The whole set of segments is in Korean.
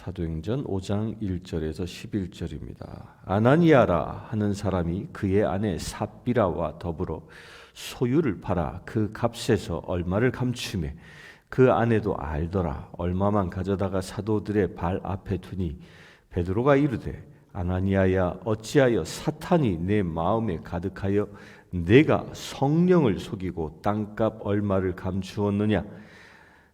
사도행전 5장 1절에서 11절입니다. 아나니아라 하는 사람이 그의 아내 삽비라와 더불어 소유를 팔아 그 값에서 얼마를 감추매 그 아내도 알더라 얼마만 가져다가 사도들의 발 앞에 두니 베드로가 이르되 아나니아야 어찌하여 사탄이 내 마음에 가득하여 내가 성령을 속이고 땅값 얼마를 감추었느냐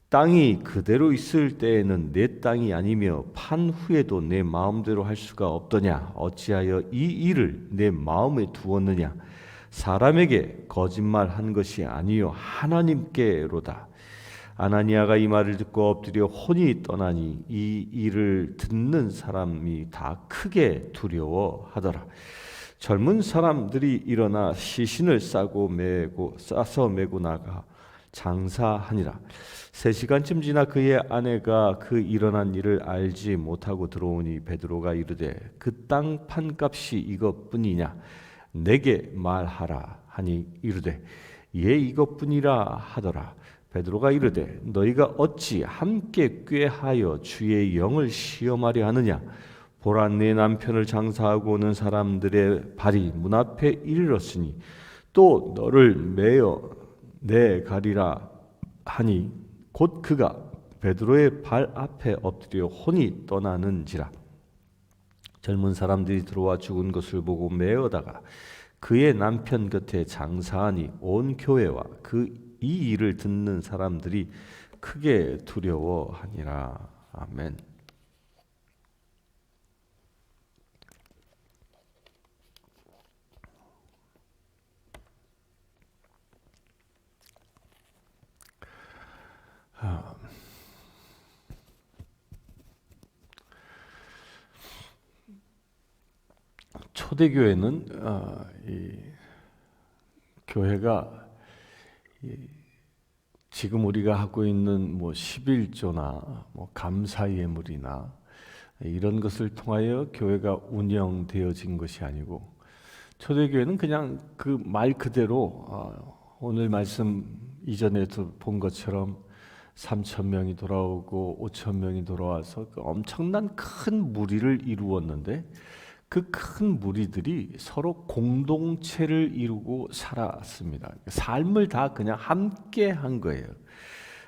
땅이 그대로 있을 때에는 내 땅이 아니며 판 후에도 내 마음대로 할 수가 없더냐? 어찌하여 이 일을 내 마음에 두었느냐? 사람에게 거짓말한 것이 아니요 하나님께로다. 아나니아가 이 말을 듣고 엎드려 혼이 떠나니 이 일을 듣는 사람이 다 크게 두려워하더라. 젊은 사람들이 일어나 시신을 싸고 메고 싸서 메고 나가 장사하니라. 세 시간쯤 지나 그의 아내가 그 일어난 일을 알지 못하고 들어오니 베드로가 이르되 그 땅 판값이 이것뿐이냐 내게 말하라 하니 이르되 예 이것뿐이라 하더라. 베드로가 이르되 너희가 어찌 함께 꾀하여 주의 영을 시험하려 하느냐 보라 내 남편을 장사하고 오는 사람들의 발이 문 앞에 이르렀으니 또 너를 매어 내 가리라 하니 곧 그가 베드로의 발 앞에 엎드려 혼이 떠나는지라 젊은 사람들이 들어와 죽은 것을 보고 매어다가 그의 남편 곁에 장사하니 온 교회와 그 이 일을 듣는 사람들이 크게 두려워하니라 아멘. 초대교회는 어, 이 교회가 이 지금 우리가 하고 있는 뭐 11조나 뭐 감사 예물이나 이런 것을 통하여 교회가 운영되어진 것이 아니고 초대교회는 그냥 그 말 그대로 어, 오늘 말씀 이전에도 본 것처럼 3천 명이 돌아오고 5천 명이 돌아와서 그 엄청난 큰 무리를 이루었는데 그 큰 무리들이 서로 공동체를 이루고 살았습니다. 삶을 다 그냥 함께 한 거예요.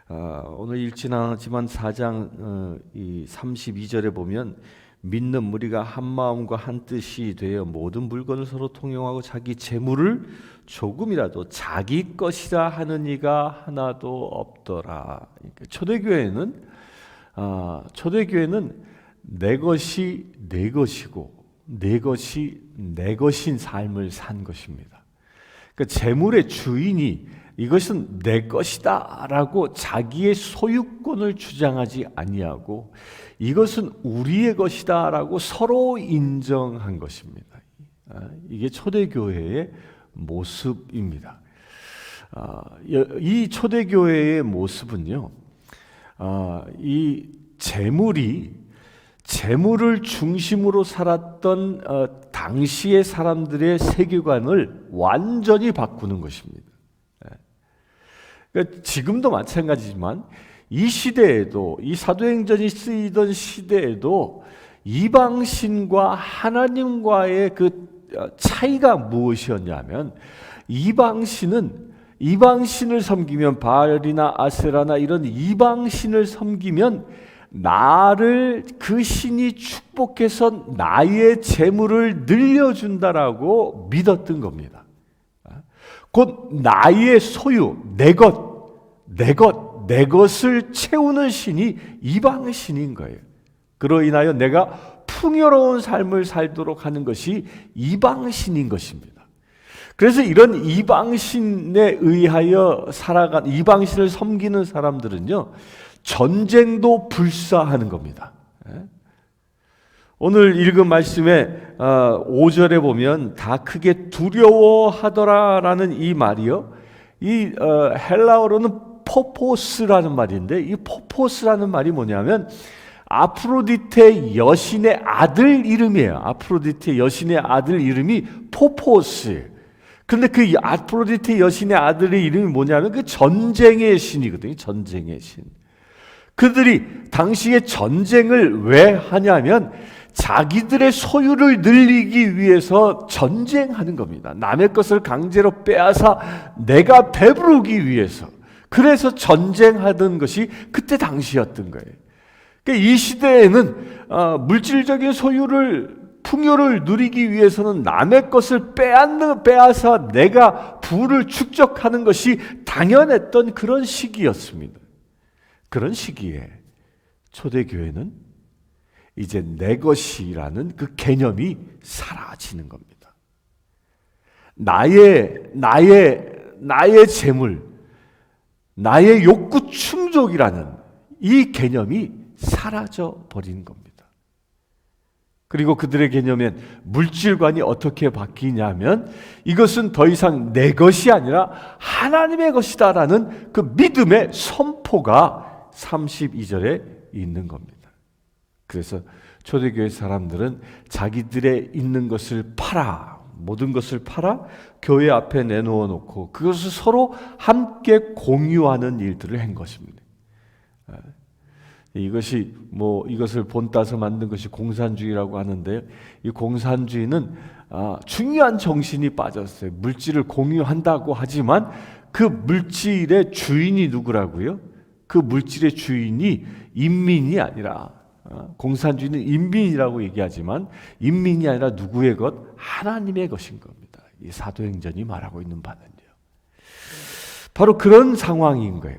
어, 오늘 않았지만 4장 어, 이 32절에 보면 믿는 무리가 한 마음과 한 뜻이 되어 모든 물건을 서로 통용하고 자기 재물을 조금이라도 자기 것이라 하는 이가 하나도 없더라. 그러니까 초대교회는 아, 초대교회는 내 것이 내 것이고 내 것이 내 것인 삶을 산 것입니다. 그러니까 재물의 주인이 이것은 내 것이다라고 자기의 소유권을 주장하지 아니하고 이것은 우리의 것이다라고 서로 인정한 것입니다. 아, 이게 초대교회의 모습입니다. 아, 이 초대교회의 모습은요, 아, 이 재물이 재물을 중심으로 살았던 어, 당시의 사람들의 세계관을 완전히 바꾸는 것입니다. 그러니까 지금도 마찬가지지만 이 시대에도 이 사도행전이 쓰이던 시대에도 이방신과 하나님과의 그 차이가 무엇이었냐면 이방 신은 이방 신을 섬기면 바알이나 아세라나 이런 이방 신을 섬기면 나를 그 신이 축복해서 나의 재물을 늘려준다라고 믿었던 겁니다. 곧 나의 소유, 내 것, 내 것, 내 것을 채우는 신이 이방 신인 거예요. 그로 인하여 내가 풍요로운 삶을 살도록 하는 것이 이방 신인 것입니다. 그래서 이런 이방 신에 의하여 살아간 이방 신을 섬기는 사람들은요. 전쟁도 불사하는 겁니다. 오늘 읽은 말씀에 5절에 보면 다 크게 두려워하더라라는 이 말이요. 이 헬라어로는 포포스라는 말인데 이 포포스라는 말이 뭐냐면 아프로디테 여신의 아들 이름이에요. 아프로디테 여신의 아들 이름이 포포스예요. 근데 그 아프로디테 여신의 아들의 이름이 뭐냐면 그 전쟁의 신이거든요. 전쟁의 신. 그들이 당시에 전쟁을 왜 하냐면 자기들의 소유를 늘리기 위해서 전쟁하는 겁니다. 남의 것을 강제로 빼앗아 내가 배부르기 위해서. 그래서 전쟁하던 것이 그때 당시였던 거예요. 그러니까 이 시대에는 어, 물질적인 소유를 풍요를 누리기 위해서는 남의 것을 빼앗는 빼앗아 내가 부를 축적하는 것이 당연했던 그런 시기였습니다. 그런 시기에 초대교회는 이제 내 것이라는 그 개념이 사라지는 겁니다. 나의 나의 나의 재물, 나의 욕구 충족이라는 이 개념이 사라져 버리는 겁니다. 그리고 그들의 개념엔 물질관이 어떻게 바뀌냐면 이것은 더 이상 내 것이 아니라 하나님의 것이다라는 그 믿음의 선포가 32절에 있는 겁니다. 그래서 초대교회 사람들은 자기들의 있는 것을 팔아 모든 것을 팔아 교회 앞에 내놓아 놓고 그것을 서로 함께 공유하는 일들을 한 것입니다. 이것이 뭐 이것을 본따서 만든 것이 공산주의라고 하는데요. 이 공산주의는 아, 중요한 정신이 빠졌어요. 물질을 공유한다고 하지만 그 물질의 주인이 누구라고요? 그 물질의 주인이 인민이 아니라 어, 공산주의는 인민이라고 얘기하지만 인민이 아니라 누구의 것? 하나님의 것인 겁니다. 이 사도행전이 말하고 있는 바는요. 바로 그런 상황인 거예요.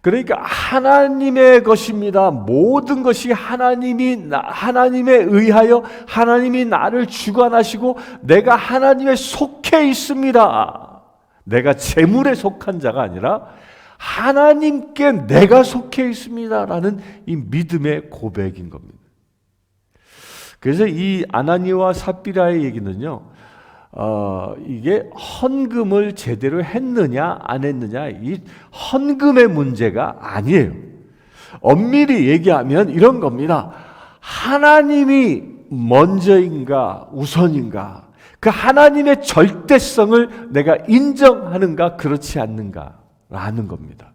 그러니까 하나님의 것입니다. 모든 것이 하나님이 하나님에 의하여 하나님이 나를 주관하시고 내가 하나님에 속해 있습니다. 내가 재물에 속한 자가 아니라 하나님께 내가 속해 있습니다라는 이 믿음의 고백인 겁니다. 그래서 이 아나니와 삽비라의 얘기는요. 어, 이게 헌금을 제대로 했느냐 안 했느냐 이 헌금의 문제가 아니에요. 엄밀히 얘기하면 이런 겁니다. 하나님이 먼저인가 우선인가 그 하나님의 절대성을 내가 인정하는가 그렇지 않는가라는 겁니다.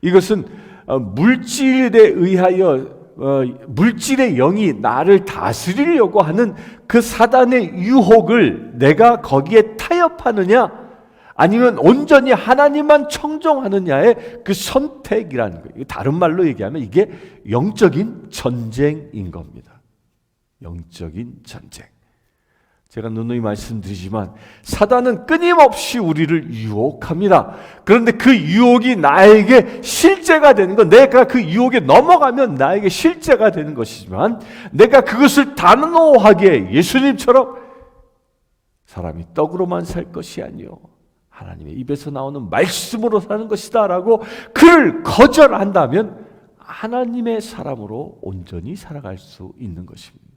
이것은 어, 물질에 의하여 어, 물질의 영이 나를 다스리려고 하는 그 사단의 유혹을 내가 거기에 타협하느냐 아니면 온전히 하나님만 청정하느냐의 그 선택이라는 거예요. 다른 말로 얘기하면 이게 영적인 전쟁인 겁니다. 영적인 전쟁. 제가 누누이 말씀드리지만 사단은 끊임없이 우리를 유혹합니다. 그런데 그 유혹이 나에게 실제가 되는 건 내가 그 유혹에 넘어가면 나에게 실제가 되는 것이지만 내가 그것을 단호하게 예수님처럼 사람이 떡으로만 살 것이 아니요 하나님의 입에서 나오는 말씀으로 사는 것이다라고 그를 거절한다면 하나님의 사람으로 온전히 살아갈 수 있는 것입니다.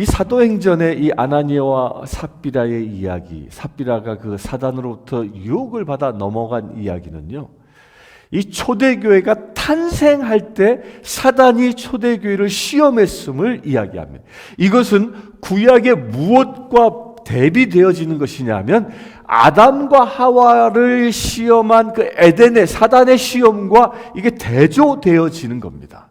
이 사도행전의 이 아나니아와 삽비라의 이야기, 삽비라가 그 사단으로부터 유혹을 받아 넘어간 이야기는요. 이 초대교회가 탄생할 때 사단이 초대교회를 시험했음을 이야기합니다. 이것은 구약의 무엇과 대비되어지는 것이냐면 아담과 하와를 시험한 그 에덴의 사단의 시험과 이게 대조되어지는 겁니다.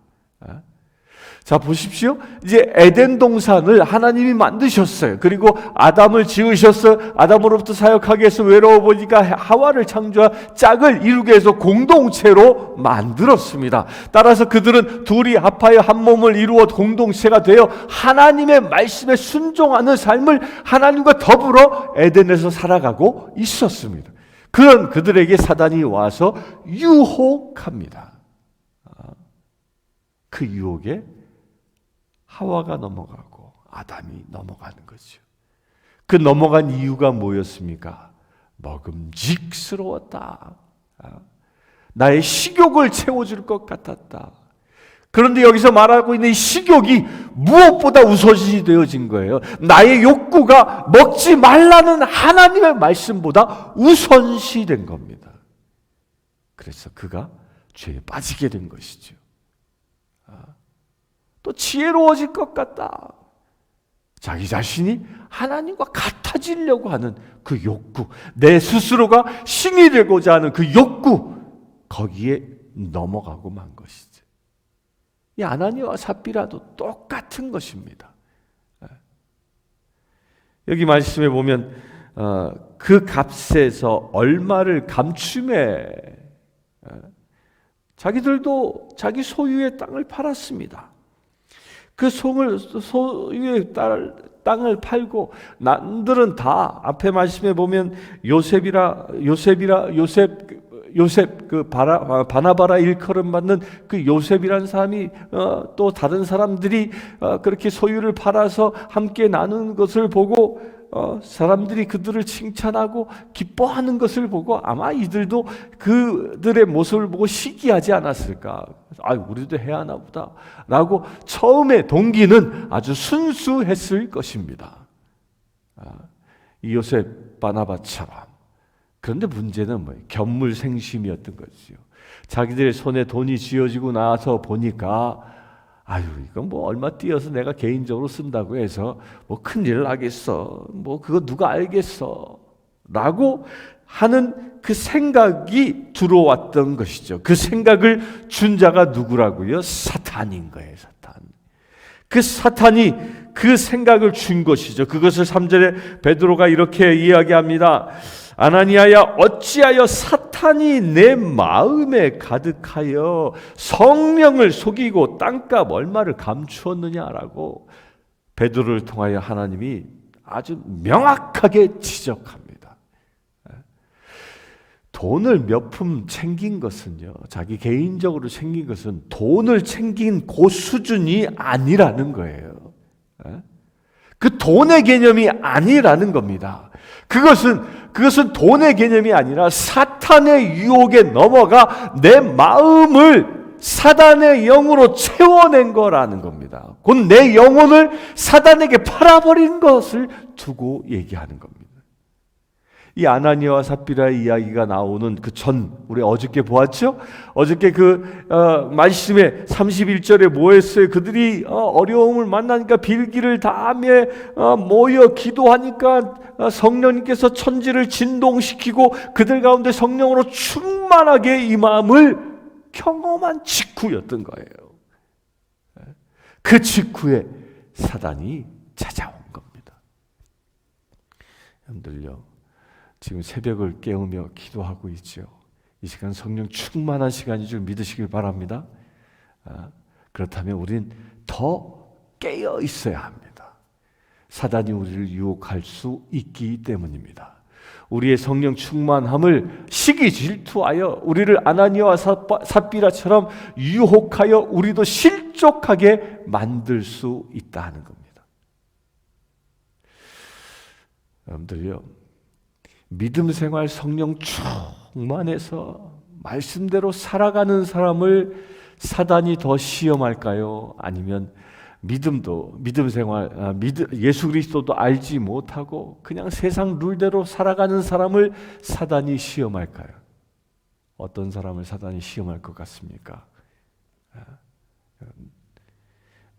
자, 보십시오. 이제 에덴 동산을 하나님이 만드셨어요. 그리고 아담을 지으셨어. 아담으로부터 사역하기 위해서 외로워 보니까 하와를 창조한 짝을 이루게 해서 공동체로 만들었습니다. 따라서 그들은 둘이 합하여 한 몸을 이루어 공동체가 되어 하나님의 말씀에 순종하는 삶을 하나님과 더불어 에덴에서 살아가고 있었습니다. 그런 그들에게 사단이 와서 유혹합니다. 아, 그 유혹에 하와가 넘어가고 아담이 넘어가는 거죠. 그 넘어간 이유가 뭐였습니까? 먹음직스러웠다. 아, 나의 식욕을 채워줄 것 같았다. 그런데 여기서 말하고 있는 식욕이 무엇보다 우선시 되어진 거예요. 나의 욕구가 먹지 말라는 하나님의 말씀보다 우선시 된 겁니다. 그래서 그가 죄에 빠지게 된 것이죠. 또 지혜로워질 것 같다. 자기 자신이 하나님과 같아지려고 하는 그 욕구, 내 스스로가 신이 되고자 하는 그 욕구, 거기에 넘어가고 만 것이지. 이 아나니와 삽비라도 똑같은 것입니다. 예. 여기 말씀에 보면 어, 그 값에서 얼마를 감춤해 예. 자기들도 자기 소유의 땅을 팔았습니다. 그 송을 소유의 딸, 땅을 팔고 남들은 다 앞에 말씀에 보면 요셉이라 요셉이라 요셉 요셉 그 바라, 바나바라 일컬음 받는 그 요셉이라는 사람이 어, 또 다른 사람들이 어, 그렇게 소유를 팔아서 함께 나누는 것을 보고 어, 사람들이 그들을 칭찬하고 기뻐하는 것을 보고 아마 이들도 그들의 모습을 보고 시기하지 않았을까? 아, 우리도 해야 하나 보다 라고 처음에 동기는 아주 순수했을 것입니다. 아, 이 요셉 바나바처럼 그런데 문제는 뭐예요? 견물생심이었던 거지요. 자기들의 손에 돈이 쥐어지고 나서 보니까 아유 이건 뭐 얼마 띄어서 내가 개인적으로 쓴다고 해서 뭐 큰일 나겠어. 뭐 그거 누가 알겠어. 라고 하는 그 생각이 들어왔던 것이죠. 그 생각을 준 자가 누구라고요? 사탄인 거예요, 사탄. 그 사탄이 그 생각을 준 것이죠. 그것을 3절에 베드로가 이렇게 이야기합니다. 아나니아야 어찌하여 사탄이 내 마음에 가득하여 성령을 속이고 땅값 얼마를 감추었느냐라고 베드로를 통하여 하나님이 아주 명확하게 지적합니다. 돈을 몇 푼 챙긴 것은요, 자기 개인적으로 챙긴 것은 돈을 챙긴 그 수준이 아니라는 거예요. 그 돈의 개념이 아니라는 겁니다. 그것은 그것은 돈의 개념이 아니라 사탄의 유혹에 넘어가 내 마음을 사단의 영으로 채워낸 거라는 겁니다. 곧 내 영혼을 사단에게 팔아버린 것을 두고 얘기하는 겁니다. 이 아나니아와 삽비라의 이야기가 나오는 그 전 우리 어저께 보았죠? 어저께 그 어, 말씀에 31절에 뭐 했어요? 그들이 어, 려움을 만나니까 빌기를 다음에 어, 모여 기도하니까 어, 성령님께서 천지를 진동시키고 그들 가운데 성령으로 충만하게 이 마음을 경험한 직후였던 거예요. 그 직후에 사단이 찾아온 겁니다. 여러분들요. 지금 새벽을 깨우며 기도하고 있죠. 이 시간 성령 충만한 시간인 줄 믿으시길 바랍니다. 아, 그렇다면 우린 더 깨어 있어야 합니다. 사단이 우리를 유혹할 수 있기 때문입니다. 우리의 성령 충만함을 시기 질투하여 우리를 아나니아와 삽비라처럼 유혹하여 우리도 실족하게 만들 수 있다는 겁니다. 여러분들요. 믿음 생활 성령 충만해서 말씀대로 살아가는 사람을 사단이 더 시험할까요? 아니면 믿음도 믿음 생활 아, 믿음, 예수 그리스도도 알지 못하고 그냥 세상 룰대로 살아가는 사람을 사단이 시험할까요? 어떤 사람을 사단이 시험할 것 같습니까? 아,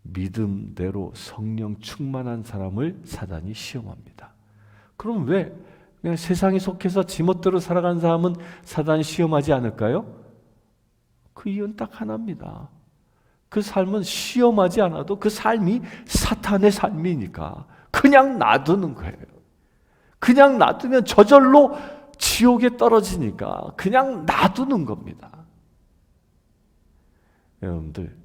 믿음대로 성령 충만한 사람을 사단이 시험합니다. 그럼 왜 그냥 세상에 속해서 지멋대로 살아가는 사람은 사단이 시험하지 않을까요? 그 이유는 딱 하나입니다. 그 삶은 시험하지 않아도 그 삶이 사탄의 삶이니까 그냥 놔두는 거예요. 그냥 놔두면 저절로 지옥에 떨어지니까 그냥 놔두는 겁니다. 여러분들,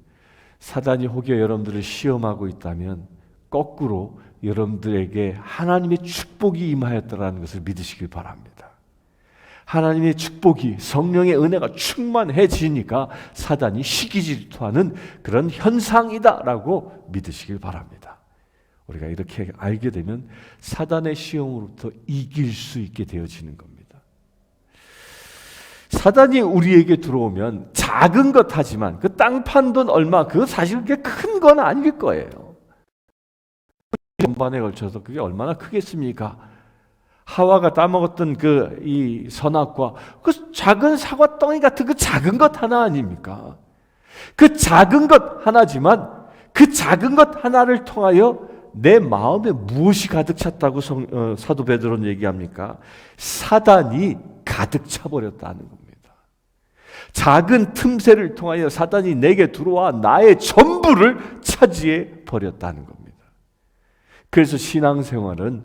사단이 혹여 여러분들을 시험하고 있다면 거꾸로 여러분들에게 하나님의 축복이 임하였다는 것을 믿으시길 바랍니다. 하나님의 축복이 성령의 은혜가 충만해지니까 사단이 시기 질투하는 그런 현상이다라고 믿으시길 바랍니다. 우리가 이렇게 알게 되면 사단의 시험으로부터 이길 수 있게 되어지는 겁니다. 사단이 우리에게 들어오면 작은 것 하지만 그 땅 판 돈 얼마 그 사실 그게 큰 건 아닐 거예요. 전반에 걸쳐서 그게 얼마나 크겠습니까? 하와가 따먹었던 그 이 선악과 그 작은 사과 덩이 같은 그 작은 것 하나 아닙니까? 그 작은 것 하나지만 그 작은 것 하나를 통하여 내 마음에 무엇이 가득 찼다고 성, 어, 사도 베드로는 얘기합니까? 사단이 가득 차버렸다는 겁니다. 작은 틈새를 통하여 사단이 내게 들어와 나의 전부를 차지해 버렸다는 겁니다. 그래서 신앙생활은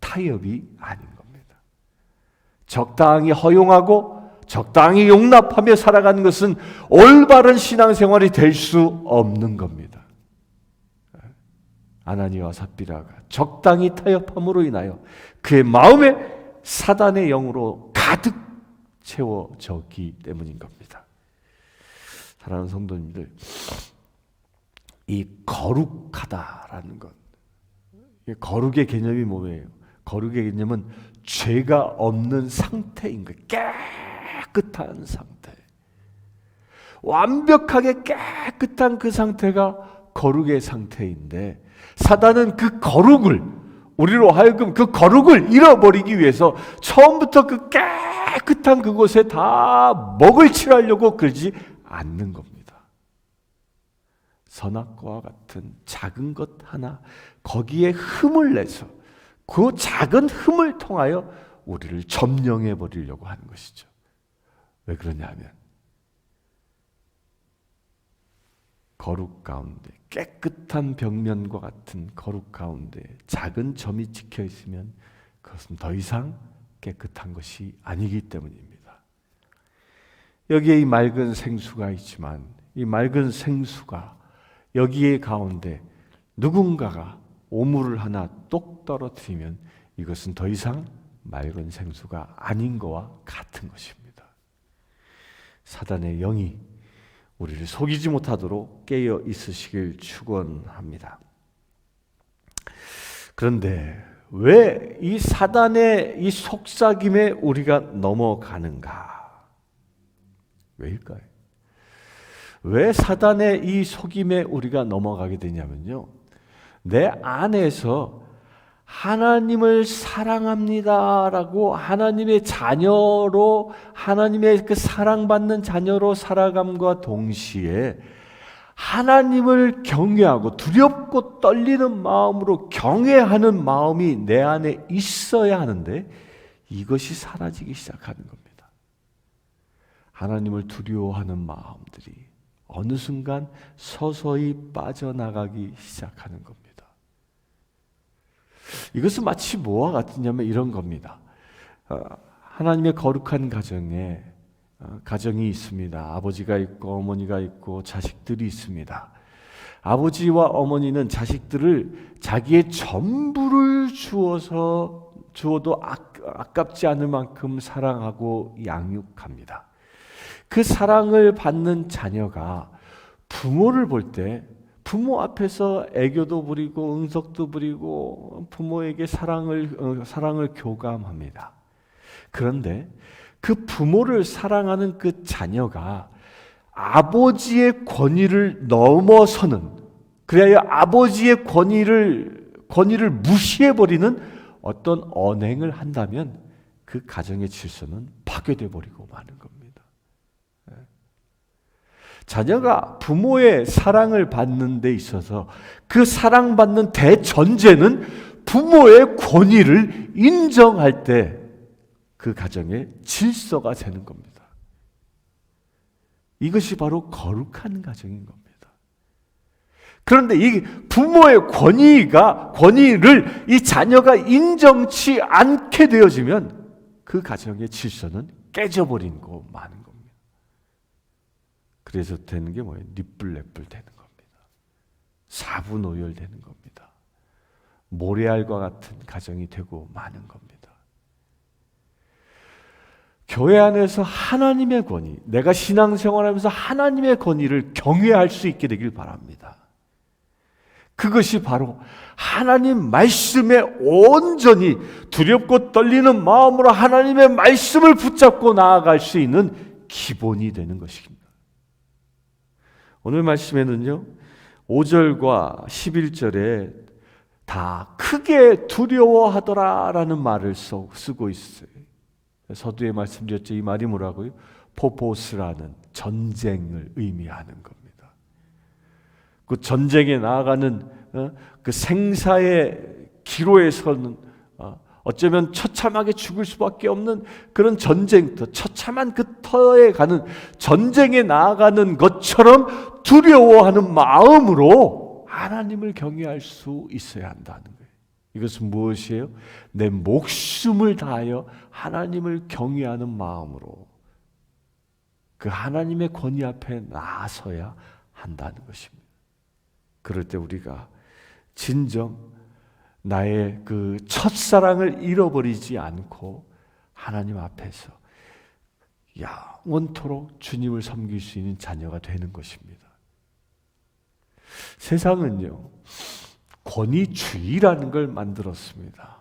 타협이 아닌 겁니다. 적당히 허용하고 적당히 용납하며 살아가는 것은 올바른 신앙생활이 될 수 없는 겁니다. 아나니와 삽비라가 적당히 타협함으로 인하여 그의 마음에 사단의 영으로 가득 채워졌기 때문인 겁니다. 사랑하는 성도님들, 이 거룩하다라는 것, 이 거룩의 개념이 뭐예요? 거룩의 개념은 죄가 없는 상태인 거예요. 깨끗한 상태. 완벽하게 깨끗한 그 상태가 거룩의 상태인데 사단은 그 거룩을 우리로 하여금 그 거룩을 잃어버리기 위해서 처음부터 그 깨끗한 그곳에 다 먹을 칠하려고 그러지 않는 겁니다. 선악과와 같은 작은 것 하나 거기에 흠을 내서 그 작은 흠을 통하여 우리를 점령해 버리려고 하는 것이죠. 왜 그러냐면 거룩 가운데 깨끗한 벽면과 같은 거룩 가운데 작은 점이 찍혀 있으면 그것은 더 이상 깨끗한 것이 아니기 때문입니다. 여기에 이 맑은 생수가 있지만 이 맑은 생수가 여기에 가운데 누군가가 오물을 하나 똑 떨어뜨리면 이것은 더 이상 맑은 생수가 아닌 것과 같은 것입니다. 사단의 영이 우리를 속이지 못하도록 깨어 있으시길 축원합니다. 그런데 왜 이 사단의 이 속삭임에 우리가 넘어가는가? 왜일까요? 왜 사단의 이 속임에 우리가 넘어가게 되냐면요. 내 안에서 하나님을 사랑합니다라고 하나님의 자녀로 하나님의 그 사랑받는 자녀로 살아감과 동시에 하나님을 경외하고 두렵고 떨리는 마음으로 경외하는 마음이 내 안에 있어야 하는데 이것이 사라지기 시작하는 겁니다. 하나님을 두려워하는 마음들이 어느 순간 서서히 빠져나가기 시작하는 겁니다. 이것은 마치 뭐와 같으냐면 이런 겁니다. 어, 하나님의 거룩한 가정에 어, 가정이 있습니다. 아버지가 있고 어머니가 있고 자식들이 있습니다. 아버지와 어머니는 자식들을 자기의 전부를 주어서 주어도 아깝지 않을 만큼 사랑하고 양육합니다. 그 사랑을 받는 자녀가 부모를 볼 때 부모 앞에서 애교도 부리고 응석도 부리고 부모에게 사랑을 어, 사랑을 교감합니다. 그런데 그 부모를 사랑하는 그 자녀가 아버지의 권위를 넘어서는 그래야 아버지의 권위를 권위를 무시해 버리는 어떤 언행을 한다면 그 가정의 질서는 파괴돼 버리고 마는 겁니다. 자녀가 부모의 사랑을 받는 데 있어서 그 사랑받는 대전제는 부모의 권위를 인정할 때 그 가정의 질서가 되는 겁니다. 이것이 바로 거룩한 가정인 겁니다. 그런데 이 부모의 권위가 권위를 이 자녀가 인정치 않게 되어지면 그 가정의 질서는 깨져버린 거 많은 그래서 되는 게 뭐예요? 니뿔내뿔 되는 겁니다. 사분오열 되는 겁니다. 모래알과 같은 가정이 되고 마는 겁니다. 교회 안에서 하나님의 권위, 내가 신앙생활하면서 하나님의 권위를 경외할 수 있게 되길 바랍니다. 그것이 바로 하나님 말씀에 온전히 두렵고 떨리는 마음으로 하나님의 말씀을 붙잡고 나아갈 수 있는 기본이 되는 것입니다. 오늘 말씀에는요, 5절과 11절에 다 크게 두려워하더라라는 말을 쓰고 있어요. 서두에 말씀드렸죠. 이 말이 뭐라고요? 포포스라는 전쟁을 의미하는 겁니다. 그 전쟁에 나아가는 어, 그 생사의 기로에 서는 어, 어쩌면 처참하게 죽을 수밖에 없는 그런 전쟁터, 처참한 그 터에 가는 전쟁에 나아가는 것처럼 두려워하는 마음으로 하나님을 경외할 수 있어야 한다는 거예요. 이것은 무엇이에요? 내 목숨을 다하여 하나님을 경외하는 마음으로 그 하나님의 권위 앞에 나서야 한다는 것입니다. 그럴 때 우리가 진정 나의 그 첫사랑을 잃어버리지 않고 하나님 앞에서 영원토록 주님을 섬길 수 있는 자녀가 되는 것입니다. 세상은요, 권위주의라는 걸 만들었습니다.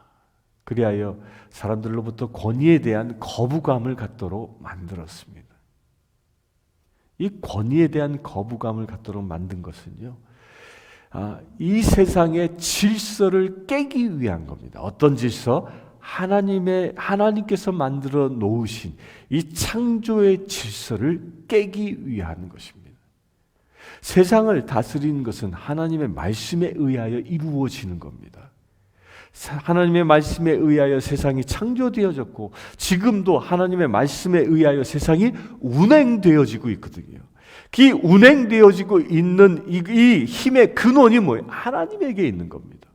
그리하여 사람들로부터 권위에 대한 거부감을 갖도록 만들었습니다. 이 권위에 대한 거부감을 갖도록 만든 것은요, 아, 이 세상의 질서를 깨기 위한 겁니다. 어떤 질서? 하나님의 하나님께서 만들어 놓으신 이 창조의 질서를 깨기 위한 것입니다. 세상을 다스리는 것은 하나님의 말씀에 의하여 이루어지는 겁니다. 하나님의 말씀에 의하여 세상이 창조되어졌고 지금도 하나님의 말씀에 의하여 세상이 운행되어지고 있거든요. 그 운행되어지고 있는 이, 이 힘의 근원이 뭐예요? 하나님에게 있는 겁니다.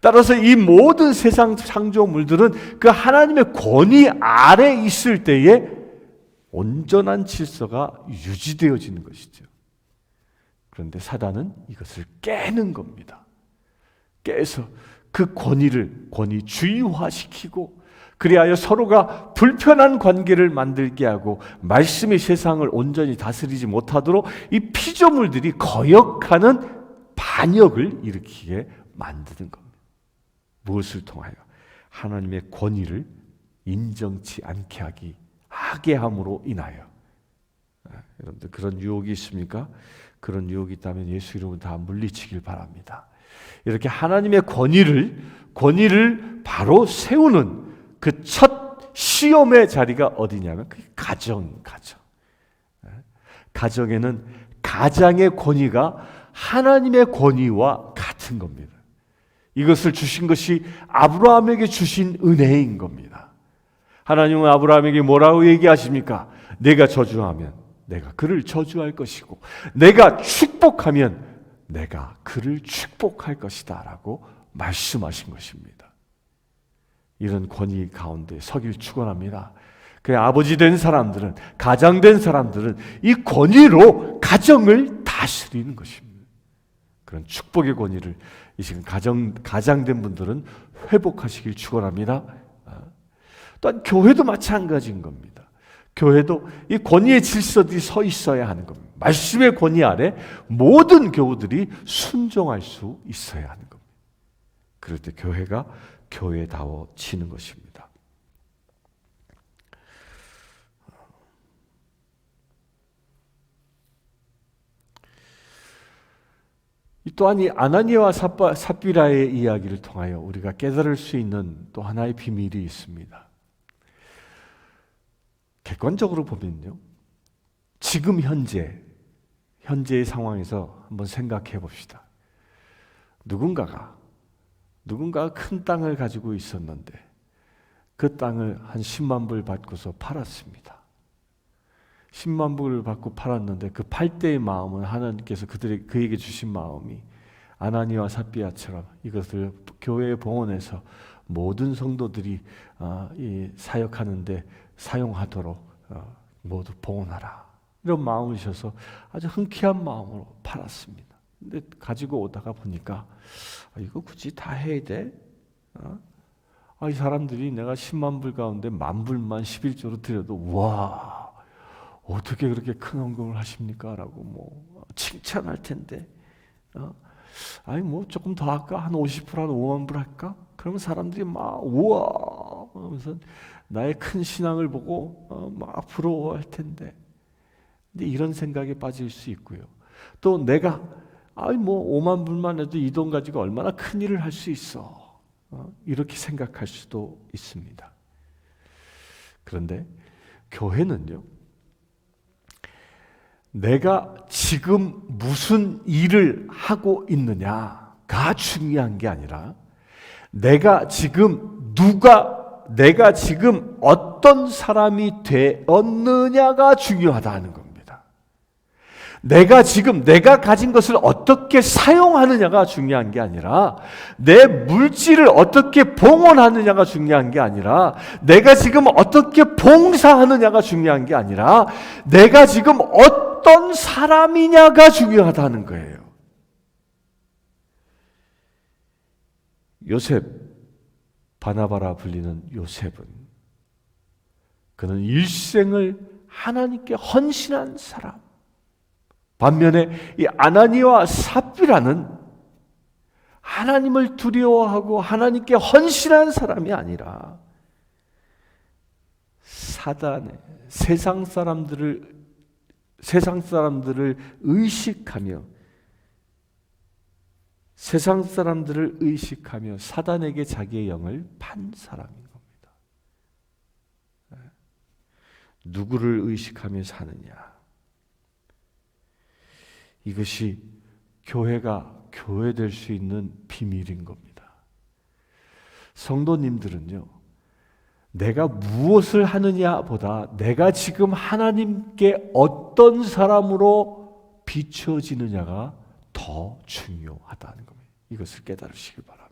따라서 이 모든 세상 창조물들은 그 하나님의 권위 아래 있을 때에 온전한 질서가 유지되어지는 것이죠. 그런데 사단은 이것을 깨는 겁니다. 깨서 그 권위를 권위 주의화시키고 그리하여 서로가 불편한 관계를 만들게 하고 말씀의 세상을 온전히 다스리지 못하도록 이 피조물들이 거역하는 반역을 일으키게 만드는 겁니다. 무엇을 통하여 하나님의 권위를 인정치 않게 하기 하게 함으로 인하여 아, 여러분들 그런 유혹이 있습니까? 그런 유혹이 있다면 예수 이름으로 다 물리치길 바랍니다. 이렇게 하나님의 권위를 권위를 바로 세우는 그 첫 시험의 자리가 어디냐면 그 가정, 가정. 예? 가정에는 가장의 권위가 하나님의 권위와 같은 겁니다. 이것을 주신 것이 아브라함에게 주신 은혜인 겁니다. 하나님은 아브라함에게 뭐라고 얘기하십니까? 내가 저주하면 내가 그를 저주할 것이고 내가 축복하면 내가 그를 축복할 것이다라고 말씀하신 것입니다. 이런 권위 가운데 서길 축원합니다. 그 아버지 된 사람들은 가장 된 사람들은 이 권위로 가정을 다스리는 것입니다. 그런 축복의 권위를 이 시간 가정 가장 된 분들은 회복하시길 축원합니다. 아, 또한 교회도 마찬가지인 겁니다. 교회도 이 권위의 질서들이 서 있어야 하는 겁니다. 말씀의 권위 아래 모든 교우들이 순종할 수 있어야 하는 겁니다. 그럴 때 교회가 교회다워지는 것입니다. 또한 이 아나니아와 삽비라의 이야기를 통하여 우리가 깨달을 수 있는 또 하나의 비밀이 있습니다. 객관적으로 보면요. 지금 현재, 현재의 상황에서 한번 생각해 봅시다. 누군가가, 누군가가 큰 땅을 가지고 있었는데 그 땅을 한 10만 불 받고서 팔았습니다. 10만 불을 받고 팔았는데 그팔 때의 마음은 하나님께서 그들의 그에게 주신 마음이 아나니와 삽비아처럼 이것을 교회에 봉헌해서 모든 성도들이 어, 사역하는데 사용하도록 어, 모두 봉헌하라 이런 마음이셔서 아주 흔쾌한 마음으로 팔았습니다. 근데 가지고 오다가 보니까 아, 이거 굳이 다 해야 돼? 어? 아, 이 사람들이 내가 10만 불 가운데 만 불만 11조로 드려도 와 어떻게 그렇게 큰 헌금을 하십니까? 라고 뭐 칭찬할 텐데 어? 아니 뭐 조금 더 할까? 한 50%, 한 5만 불 할까? 그러면 사람들이 막 우와 하면서 나의 큰 신앙을 보고 어, 막 부러워할 텐데 근데 이런 생각에 빠질 수 있고요. 또 내가 아이 뭐 5만 불만 해도 이 돈 가지고 얼마나 큰 일을 할 수 있어. 어? 이렇게 생각할 수도 있습니다. 그런데 교회는요. 내가 지금 무슨 일을 하고 있느냐가 중요한 게 아니라 내가 지금 누가 내가 지금 어떤 사람이 되었느냐가 중요하다는 겁니다. 내가 지금 내가 가진 것을 어떻게 사용하느냐가 중요한 게 아니라 내 물질을 어떻게 봉헌하느냐가 중요한 게 아니라 내가 지금 어떻게 봉사하느냐가 중요한 게 아니라 내가 지금 어떤 사람이냐가 중요하다는 거예요. 요셉 바나바라 불리는 요셉은 그는 일생을 하나님께 헌신한 사람. 반면에 이 아나니와 삽비라는 하나님을 두려워하고 하나님께 헌신한 사람이 아니라 사단의 세상 사람들을 세상 사람들을 의식하며 세상 사람들을 의식하며 사단에게 자기의 영을 판 사람인 겁니다. 누구를 의식하며 사느냐? 이것이 교회가 교회될 수 있는 비밀인 겁니다. 성도님들은요, 내가 무엇을 하느냐보다 내가 지금 하나님께 어떤 사람으로 비춰지느냐가 더 중요하다는 겁니다. 이것을 깨달으시길 바랍니다.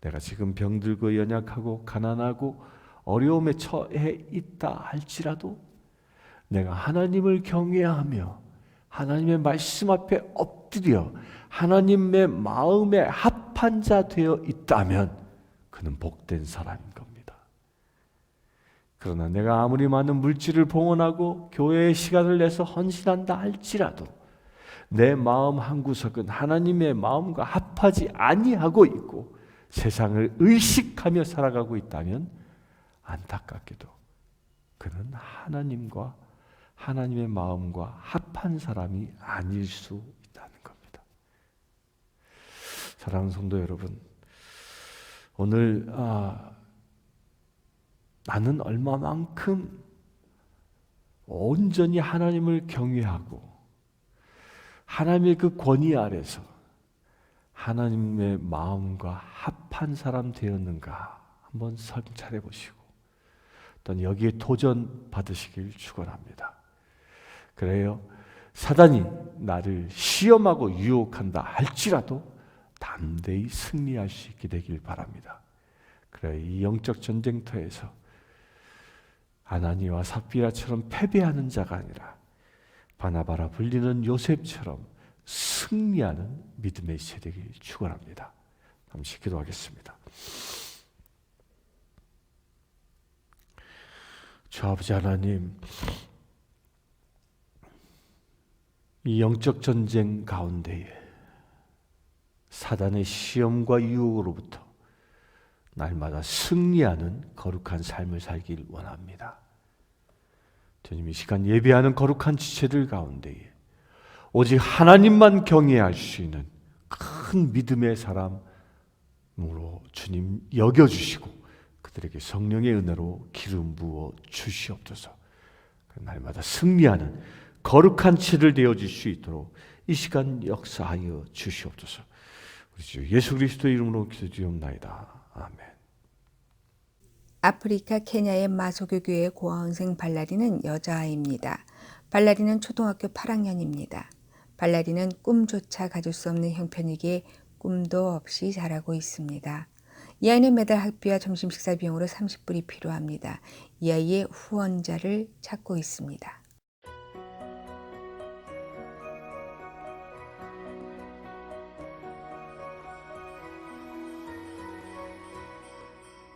내가 지금 병들고 연약하고 가난하고 어려움에 처해 있다 할지라도 내가 하나님을 경외하며 하나님의 말씀 앞에 엎드려 하나님의 마음에 합한 자 되어 있다면 그는 복된 사람인 겁니다. 그러나 내가 아무리 많은 물질을 봉헌하고 교회의 시간을 내서 헌신한다 할지라도 내 마음 한 구석은 하나님의 마음과 합하지 아니하고 있고 세상을 의식하며 살아가고 있다면 안타깝게도 그는 하나님과 하나님의 마음과 합한 사람이 아닐 수 있다는 겁니다. 사랑하는 성도 여러분, 오늘 아, 나는 얼마만큼 온전히 하나님을 경외하고 하나님의 그 권위 아래서 하나님의 마음과 합한 사람 되었는가 한번 성찰해 보시고 또 여기에 도전 받으시길 축원합니다. 그래요. 사단이 나를 시험하고 유혹한다 할지라도 담대히 승리할 수 있게 되길 바랍니다. 그래 이 영적 전쟁터에서 아나니와 삽비라처럼 패배하는 자가 아니라 바나바라 불리는 요셉처럼 승리하는 믿음의 세대를 축원합니다. 잠시 기도하겠습니다. 주 아버지 하나님 이 영적 전쟁 가운데에 사단의 시험과 유혹으로부터 날마다 승리하는 거룩한 삶을 살길 원합니다. 주님 이 시간 예배하는 거룩한 지체들 가운데에 오직 하나님만 경외할 수 있는 큰 믿음의 사람으로 주님 여겨주시고 그들에게 성령의 은혜로 기름 부어 주시옵소서. 그 날마다 승리하는 거룩한 치를 되어질 수 있도록 이 시간 역사하여 주시옵소서. 우리 주 예수 그리스도 이름으로 기도드리옵나이다. 아멘. 아프리카 케냐의 마소교 교회 고아원생 발라리는 여자아이입니다. 발라리는 초등학교 8학년입니다. 발라리는 꿈조차 가질 수 없는 형편이기에 꿈도 없이 자라고 있습니다. 이 아이는 매달 학비와 점심 식사 비용으로 30불이 필요합니다. 이 아이의 후원자를 찾고 있습니다.